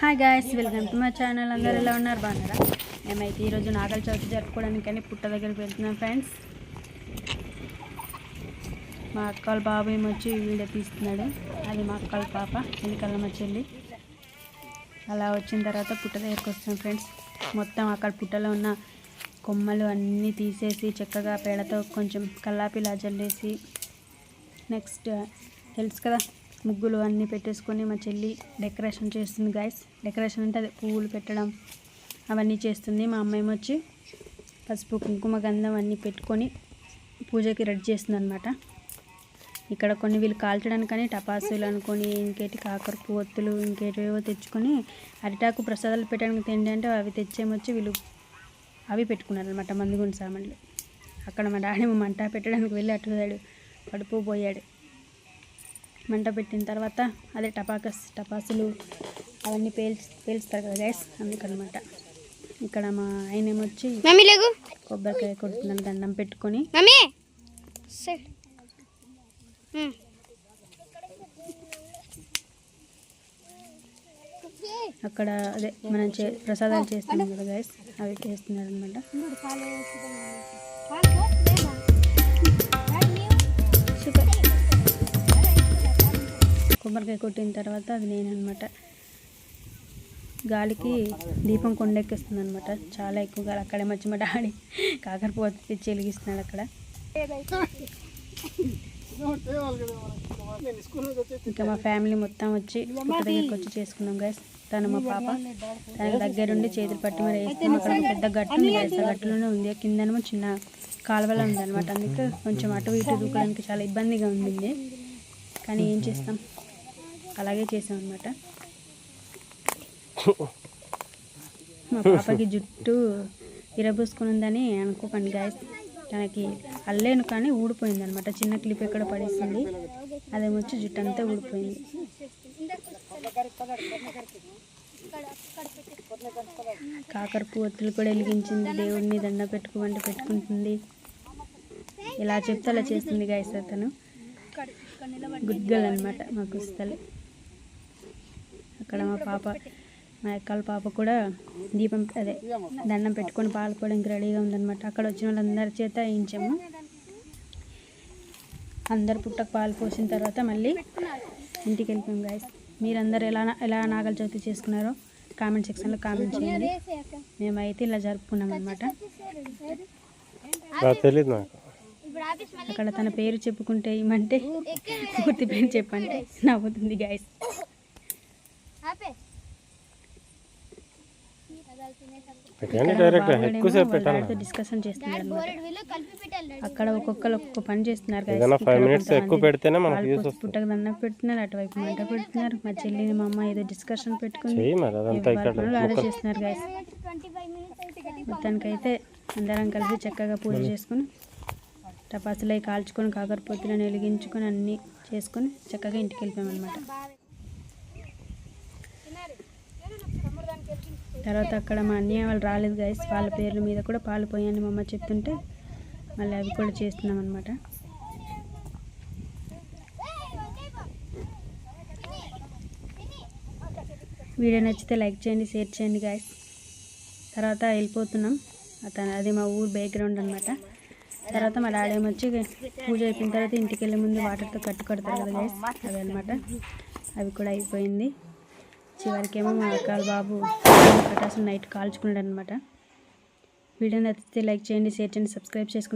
Hi guys welcome to my channel అందరు ఎలా ఉన్నారు? బాగున్నారా? మేమైతే ఈరోజు నాగల చవితి జరుపుకోవడానికని పుట్ట దగ్గరికి వెళ్తున్నాం ఫ్రెండ్స్. మా అక్క వాళ్ళ బాబు ఏమొచ్చి వీడియో తీస్తున్నాడు. అది మా అక్క వాళ్ళ పాప వెనకాల మా చెల్లి. అలా వచ్చిన తర్వాత పుట్ట దగ్గరికి వస్తాం ఫ్రెండ్స్. మొత్తం అక్కడ పుట్టలో ఉన్న కొమ్మలు అన్నీ తీసేసి చక్కగా పేడతో కొంచెం కల్లాపిలా జల్లేసి నెక్స్ట్ తెలుసు కదా? ముగ్గులు అన్నీ పెట్టేసుకొని మా చెల్లి డెకరేషన్ చేస్తుంది గాయస్ డెకరేషన్ అంటే అదే పువ్వులు పెట్టడం అవన్నీ చేస్తుంది. మా అమ్మాయి వచ్చి పసుపు కుంకుమ గంధం అన్నీ పెట్టుకొని పూజకి రెడీ చేస్తుంది అనమాట ఇక్కడ కొన్ని వీళ్ళు కాల్చడానికని టపాసులు అనుకొని ఇంకేటి కాకర ఒత్తులు ఇంకేటివేవో తెచ్చుకొని అరిటాకు ప్రసాదాలు పెట్టడానికి తిండి అంటే అవి తెచ్చేమొచ్చి వీళ్ళు అవి పెట్టుకున్నారు అనమాట మందుగుండు సామాన్లు. అక్కడ మా డాడీ మంట పెట్టడానికి వెళ్ళి అటు పడుపు పోయాడు మంట పెట్టిన తర్వాత అదే టపాకస్ టపాసులు అవన్నీ పేల్చి పేల్స్తారు కదా గైస్ అందుకనమాట. ఇక్కడ మా ఆయన ఏమొచ్చి కొబ్బరికాయ కొడుతున్నాను దండం పెట్టుకొని. అక్కడ అదే మనం చే ప్రసాదాలు చేస్తున్నాం కదా గైస్ అవి చేస్తున్నారు అనమాట కొబ్బరికాయ కొట్టిన తర్వాత అది నేను అనమాట గాలికి దీపం కొండెక్కిస్తుంది అనమాట చాలా ఎక్కువగా అక్కడే మధ్య మట ఆడి కాకరపోత తెచ్చి వెలిగిస్తున్నాడు అక్కడ. ఇంకా మా ఫ్యామిలీ మొత్తం వచ్చి దగ్గరికి వచ్చి చేసుకున్నాం గైస్ తను మా పాప తనకి దగ్గరుండి చేతులు పట్టి మరి వేస్తున్నాం. అక్కడ పెద్ద గట్టు ఉంది గట్టులోనే ఉంది. కిందనేమో చిన్న కాలువలో ఉంది అనమాట అందుకే కొంచెం అటు ఇటు దూకడానికి చాలా ఇబ్బందిగా ఉండింది. కానీ ఏం చేస్తాం? అలాగే చేసాం అనమాట మా పాపకి జుట్టు విరబూసుకుని ఉందని అనుకోకండి గాయస్ తనకి అల్లేను కానీ ఊడిపోయింది అనమాట చిన్న క్లిప్ ఎక్కడ పడేసింది? అదేమొచ్చి జుట్టు అంతా ఊడిపోయింది. కాకర పువ్వులు కూడా వెలిగించింది. దేవుడిని దండ పెట్టుకోమంటే పెట్టుకుంటుంది. ఇలా చెప్తే అలా చేస్తుంది గాయస్ అతను. గుడ్ గర్ల్ అనమాట మా కుస్తలు అక్కడ మా పాప మా అక్కల పాప కూడా దీపం అదే దండం పెట్టుకొని పాల్పోవడానికి రెడీగా ఉందన్నమాట. అక్కడ వచ్చిన వాళ్ళందరి చేత వేయించాము. అందరు పుట్టకు పాలు పోసిన తర్వాత మళ్ళీ ఇంటికి వెళ్ళిపోయాం గాయస్ మీరందరూ ఎలా ఎలా నాగల చవితి చేసుకున్నారో కామెంట్ సెక్షన్లో కామెంట్ చేయండి. మేమైతే ఇలా జరుపుకున్నాం అనమాట అక్కడ తన పేరు చెప్పుకుంటే ఏమంటే పూర్తి పేరు చెప్పంటే నవ్వుతుంది గాయస్ పెట్టండి డైరెక్ట్ ఎక్కువసేపు పెట్టాలి డిస్కషన్ చేస్తున్నారు అనమాట అక్కడ ఒక్కొక్కరు ఒక్కొక్క పని చేస్తున్నారు. ఏదైనా ఫైవ్ ఇక్కడ మినిట్స్ కొంతమంది ఎక్కువ పెడితేనే మనకు పాలు యూస్ పోసి వస్తుంది. పుట్టకు దండం పెడుతున్నారు అటువైపు మంట పెడుతున్నారు మా చెల్లిని మా అమ్మ ఏదో డిస్కషన్ పెట్టుకుని అదంతా ఇక్కడ అదే చేస్తున్నారు గాయస్ మొత్తానికైతే అందరం కలిసి చక్కగా పూజ చేసుకుని టపాసులు అవి కాల్చుకొని కాకరపోతులను వెలిగించుకొని అన్నీ చేసుకొని చక్కగా ఇంటికి వెళ్ళిపోయాం అనమాట తర్వాత అక్కడ మా అన్నయ్య వాళ్ళు రాలేదు గైస్ వాళ్ళ పేర్ల మీద కూడా పాలు పోయాని మా అమ్మ చెప్తుంటే మళ్ళీ అవి కూడా చేస్తున్నాం అనమాట వీడియో నచ్చితే లైక్ చేయండి షేర్ చేయండి గాయస్ తర్వాత వెళ్ళిపోతున్నాం. అతను అది మా ఊరు బ్యాక్గ్రౌండ్ అనమాట తర్వాత మా డాడీ వచ్చి పూజ అయిపోయిన తర్వాత ఇంటికి వెళ్ళే ముందు వాటర్తో కట్టుకొడతారు కదా గైస్ అవి అనమాట అవి కూడా అయిపోయింది. చివరికేమో మా అక్కల బాబు పటాసులు నైట్ కాల్చుకున్నాడు అనమాట వీడియో నచ్చితే లైక్ చేయండి షేర్ చేయండి సబ్స్క్రైబ్ చేసుకుని